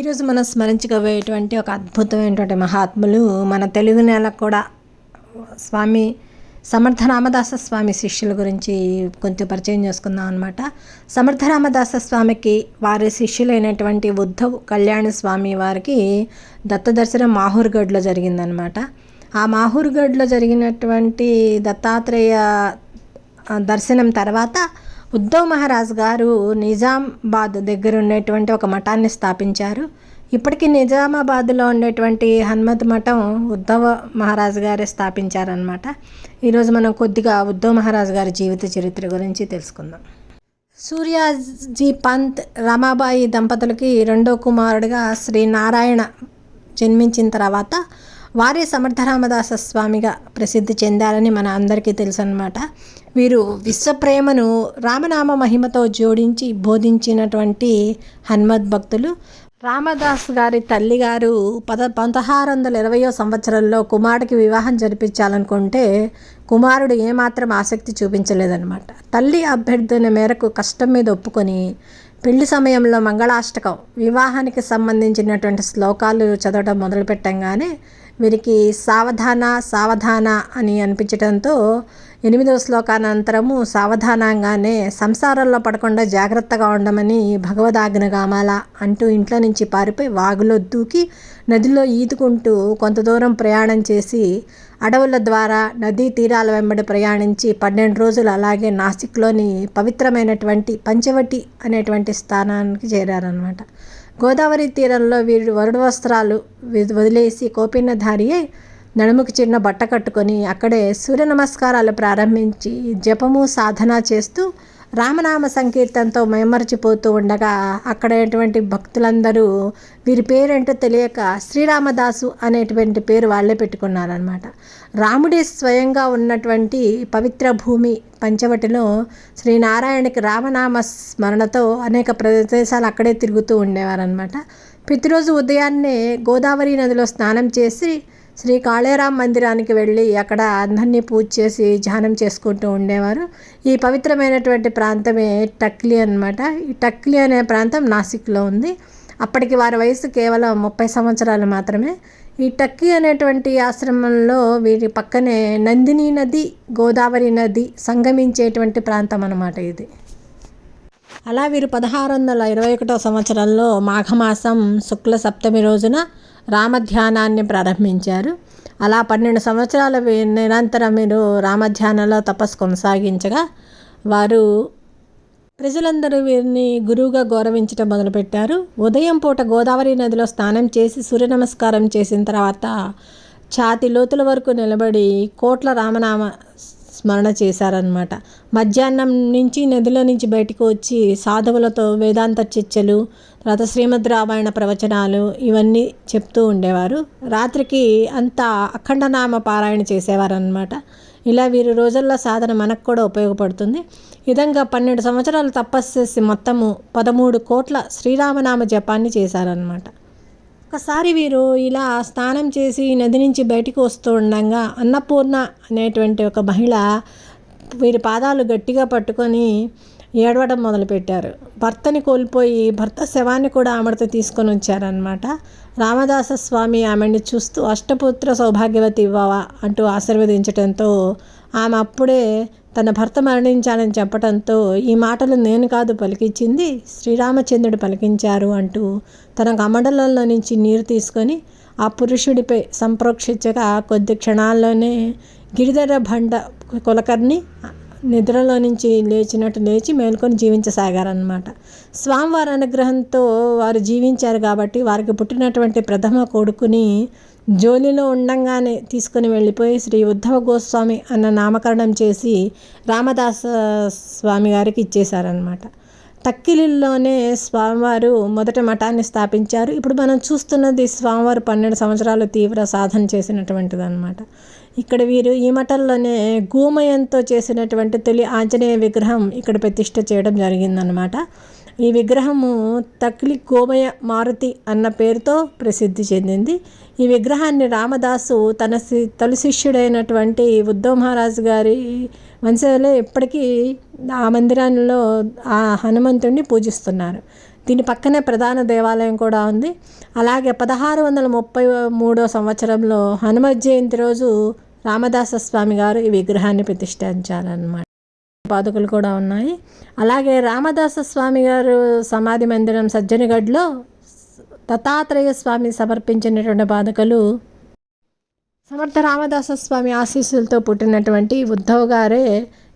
ఈరోజు మనం స్మరించుకోబోయేటువంటి ఒక అద్భుతమైనటువంటి మహాత్ములు మన తెలుగు నేల కూడా స్వామి సమర్థ రామదాస స్వామి శిష్యుల గురించి కొంచెం పరిచయం చేసుకుందాం అనమాట సమర్థ రామదాస స్వామికి వారి శిష్యులైనటువంటి ఉద్ధవ్ కళ్యాణ స్వామి వారికి దత్తదర్శనం మాహూర్గఢ్లో జరిగిందనమాట ఆ మాహూర్గఢ్లో జరిగినటువంటి దత్తాత్రేయ దర్శనం తర్వాత ఉద్ధవ్ మహారాజ్ గారు నిజామాబాద్ దగ్గర ఉండేటువంటి ఒక మఠాన్ని స్థాపించారు. ఇప్పటికీ నిజామాబాద్లో ఉండేటువంటి హనుమత్ మఠం ఉద్ధవ్ మహారాజ్ గారే స్థాపించారనమాట ఈరోజు మనం కొద్దిగా ఉద్ధవ్ మహారాజ్ గారి జీవిత చరిత్ర గురించి తెలుసుకుందాం. సూర్యాజీ పంత్ రమాబాయి దంపతులకి రెండో కుమారుడిగా శ్రీ నారాయణ జన్మించిన తర్వాత వారే సమర్థ రామదాస స్వామిగా ప్రసిద్ధి చెందారని మన అందరికీ తెలుసు అనమాట వీరు విశ్వప్రేమను రామనామ మహిమతో జోడించి బోధించినటువంటి హనుమద్ భక్తులు. రామదాస్ గారి తల్లిగారు పద పదహారు వందల ఇరవయో సంవత్సరంలో కుమారుడికి వివాహం జరిపించాలనుకుంటే కుమారుడు ఏమాత్రం ఆసక్తి చూపించలేదన్నమాట. తల్లి అభ్యర్థన మేరకు కష్టం మీద ఒప్పుకొని పెళ్ళి సమయంలో మంగళాష్టకం వివాహానికి సంబంధించినటువంటి శ్లోకాలు చదవడం మొదలుపెట్టంగానే వీరికి సావధాన సావధాన అని అనిపించడంతో ఎనిమిదవ శ్లోకానంతరము సావధానంగానే సంసారంలో పడకుండా జాగ్రత్తగా ఉండమని భగవదాజ్ఞగామాల అంటూ ఇంట్లో నుంచి పారిపోయి వాగులో దూకి నదిలో ఈదుకుంటూ కొంత దూరం ప్రయాణం చేసి అడవుల ద్వారా నదీ తీరాల వెంబడి ప్రయాణించి పన్నెండు రోజులు అలాగే నాసిక్లోని పవిత్రమైనటువంటి పంచవటి అనేటువంటి స్థానానికి చేరారనమాట గోదావరి తీరంలో వీరు వరుడు వస్త్రాలు వదిలేసి కోపిన అయి నడుముకి చిన్న బట్ట కట్టుకొని అక్కడే సూర్య నమస్కారాలు ప్రారంభించి జపము సాధన చేస్తూ రామనామ సంకీర్తనతో మైమర్చిపోతూ ఉండగా అక్కడటువంటి భక్తులందరూ వీరి పేరేంటో తెలియక శ్రీరామదాసు అనేటువంటి పేరు వాళ్ళే పెట్టుకున్నారనమాట రాముడే స్వయంగా ఉన్నటువంటి పవిత్ర భూమి పంచవటిలో శ్రీనారాయణకి రామనామ స్మరణతో అనేక ప్రదేశాలు అక్కడే తిరుగుతూ ఉండేవారనమాట ప్రతిరోజు ఉదయాన్నే గోదావరి నదిలో స్నానం చేసి శ్రీ కాళేరాం మందిరానికి వెళ్ళి అక్కడ అందరినీ పూజ చేసి ధ్యానం చేసుకుంటూ ఉండేవారు. ఈ పవిత్రమైనటువంటి ప్రాంతమే టక్లీ అనమాట ఈ టక్లీ అనే ప్రాంతం నాసిక్లో ఉంది. అప్పటికి వారి వయసు కేవలం ముప్పై సంవత్సరాలు మాత్రమే. ఈ టక్కీ అనేటువంటి ఆశ్రమంలో వీరి పక్కనే నందిని నది గోదావరి నది సంగమించేటువంటి ప్రాంతం అన్నమాట ఇది. అలా వీరు పదహారు వందల ఇరవై ఒకటో సంవత్సరంలో మాఘమాసం శుక్ల సప్తమి రోజున రామధ్యానాన్ని ప్రారంభించారు. అలా పన్నెండు సంవత్సరాల నిరంతరం వీరు రామధ్యానంలో తపస్సు కొనసాగించగా వారు ప్రజలందరూ వీరిని గురువుగా గౌరవించడం మొదలుపెట్టారు. ఉదయం పూట గోదావరి నదిలో స్నానం చేసి సూర్య నమస్కారం చేసిన తర్వాత ఛాతి లోతుల వరకు నిలబడి కోట్ల రామనామ స్మరణ చేశారనమాట మధ్యాహ్నం నుంచి నదిలో నుంచి బయటకు వచ్చి సాధువులతో వేదాంత చర్చలు తర్వాత శ్రీమద్ రామాయణ ప్రవచనాలు ఇవన్నీ చెప్తూ ఉండేవారు. రాత్రికి అంతా అఖండనామ పారాయణ చేసేవారనమాట ఇలా వీరు రోజుల్లో సాధన మనకు కూడా ఉపయోగపడుతుంది. విధంగా పన్నెండు సంవత్సరాలు తపస్సు చేసి మొత్తము పదమూడు కోట్ల శ్రీరామనామ జపాన్ని చేశారనమాట ఒకసారి వీరు ఇలా స్నానం చేసి నది నుంచి బయటికి వస్తూ ఉండగా అన్నపూర్ణ అనేటువంటి ఒక మహిళ వీరి పాదాలు గట్టిగా పట్టుకొని ఏడవడం మొదలుపెట్టారు. భర్తని కోల్పోయి భర్త శవాన్ని కూడా ఆమెతో తీసుకొని వచ్చారనమాట రామదాస స్వామి ఆమెను చూస్తూ అష్టపుత్ర సౌభాగ్యవతి ఇవ్వవా అంటూ ఆశీర్వదించడంతో ఆమె అప్పుడే తన భర్త మరణించాలని చెప్పడంతో ఈ మాటలు నేను కాదు పలికించింది శ్రీరామచంద్రుడు పలికించారు అంటూ తన కమండలంలో నుంచి నీరు తీసుకొని ఆ పురుషుడిపై సంప్రోక్షించగా కొద్ది క్షణాల్లోనే గిరిధర భండ కులకర్ణి నిద్రలో నుంచి లేచినట్టు లేచి మేల్కొని జీవించసాగారనమాట స్వామివారి అనుగ్రహంతో వారు జీవించారు కాబట్టి వారికి పుట్టినటువంటి ప్రథమ కొడుకుని జోలిలో ఉండంగానే తీసుకుని వెళ్ళిపోయి శ్రీ ఉద్ధవ గోస్వామి అన్న నామకరణం చేసి రామదాస స్వామి గారికి ఇచ్చేశారనమాట తక్కిలిల్లోనే స్వామివారు మొదట మఠాన్ని స్థాపించారు. ఇప్పుడు మనం చూస్తున్నది స్వామివారు పన్నెండు సంవత్సరాలు తీవ్ర సాధన చేసినటువంటిది అనమాట ఇక్కడ వీరు ఈ మఠంలోనే గోమయంతో చేసినటువంటి తొలి ఆంజనేయ విగ్రహం ఇక్కడ ప్రతిష్ట చేయడం జరిగిందనమాట ఈ విగ్రహము తక్లి గోమయ మారుతి అన్న పేరుతో ప్రసిద్ధి చెందింది. ఈ విగ్రహాన్ని రామదాసు తన తొలి శిష్యుడైనటువంటి ఉద్ధవ్ మహారాజు గారి వంశంలో ఇప్పటికీ ఆ మందిరంలో ఆ హనుమంతుడిని పూజిస్తున్నారు. దీని పక్కనే ప్రధాన దేవాలయం కూడా ఉంది. అలాగే పదహారు వందల ముప్పై మూడో సంవత్సరంలో హనుమత్ జయంతి రోజు రామదాస స్వామి గారు ఈ విగ్రహాన్ని ప్రతిష్ఠించారన్నమాట. పాదుకలు కూడా ఉన్నాయి. అలాగే రామదాస స్వామి గారు సమాధి మందిరం సజ్జనగడ్లో దత్తాత్రేయ స్వామి సమర్పించినటువంటి పాదుకలు సమర్థ రామదాస స్వామి ఆశీస్సులతో పుట్టినటువంటి ఉద్ధవ్ గారే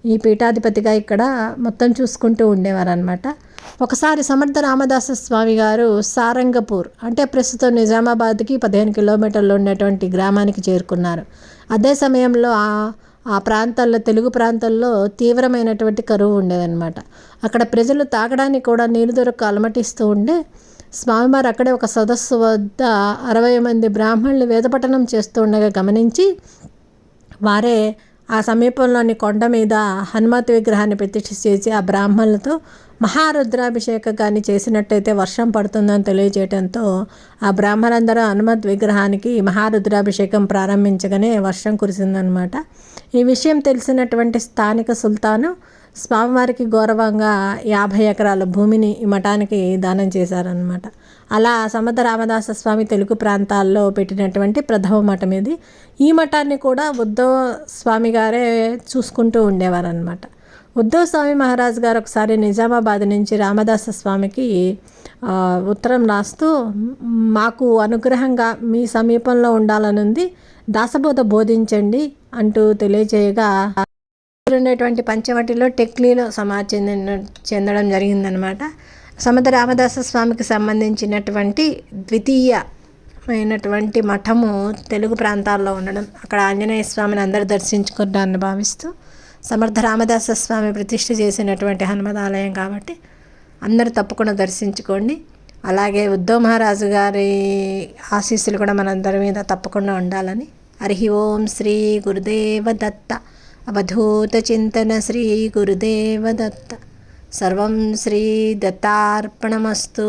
ఈ పీఠాధిపతిగా ఇక్కడ మొత్తం చూసుకుంటూ ఉండేవారనమాట ఒకసారి సమర్థ రామదాస స్వామి గారు సారంగపూర్ అంటే ప్రస్తుతం నిజామాబాద్కి పదిహేను కిలోమీటర్లు ఉన్నటువంటి గ్రామానికి చేరుకున్నారు. అదే సమయంలో ఆ ఆ ప్రాంతాల్లో తెలుగు ప్రాంతాల్లో తీవ్రమైనటువంటి కరువు ఉండేదన్నమాట. అక్కడ ప్రజలు తాగడానికి కూడా నీరు దొరక అలమటిస్తూ ఉండే స్వామివారు అక్కడే ఒక సదస్సు వద్ద అరవై మంది బ్రాహ్మణులు వేదపఠనం చేస్తూ ఉండగా గమనించి వారే ఆ సమీపంలోని కొండ మీద హనుమత్ విగ్రహాన్ని ప్రతిష్ఠ చేసి ఆ బ్రాహ్మణులతో మహారుద్రాభిషేకం కానీ చేసినట్టయితే వర్షం పడుతుందని తెలియజేయడంతో ఆ బ్రాహ్మణులందరూ హనుమత్ విగ్రహానికి మహారుద్రాభిషేకం ప్రారంభించగానే వర్షం కురిసిందనమాట. ఈ విషయం తెలిసినటువంటి స్థానిక సుల్తాను స్వామివారికి గౌరవంగా యాభై ఎకరాల భూమిని ఈ మఠానికి దానం చేశారనమాట అలా సమర్థ రామదాస స్వామి తెలుగు ప్రాంతాల్లో పెట్టినటువంటి ప్రథమ మఠం ఇది. ఈ మఠాన్ని కూడా ఉద్ధవ స్వామి గారే చూసుకుంటూ ఉండేవారనమాట ఉద్ధవ్ స్వామి మహారాజ్ గారు ఒకసారి నిజామాబాద్ నుంచి రామదాస స్వామికి ఉత్తరం రాస్తూ మాకు అనుగ్రహంగా మీ సమీపంలో ఉండాలనుంది దాసబోధ బోధించండి అంటూ తెలియజేయగా ఉండేటువంటి పంచవటిలో టెక్లీలో సమాధి చెందిన చెందడం జరిగిందనమాట సమర్థ రామదాస స్వామికి సంబంధించినటువంటి ద్వితీయమైనటువంటి మఠము తెలుగు ప్రాంతాల్లో ఉండడం. అక్కడ ఆంజనేయ స్వామిని అందరు దర్శించుకుంటారని భావిస్తూ సమర్థ రామదాస స్వామి ప్రతిష్ఠ చేసినటువంటి హనుమదాలయం కాబట్టి అందరూ తప్పకుండా దర్శించుకోండి. అలాగే ఉద్ధవ్ మహారాజు గారి ఆశీస్సులు కూడా మనందరి మీద తప్పకుండా ఉండాలని. హరి ఓం శ్రీ గురుదేవ దత్త. अवधूतचिन्तन श्रीगुरुदेवदत्त सर्वं श्रीदत्तार्पणमस्तु।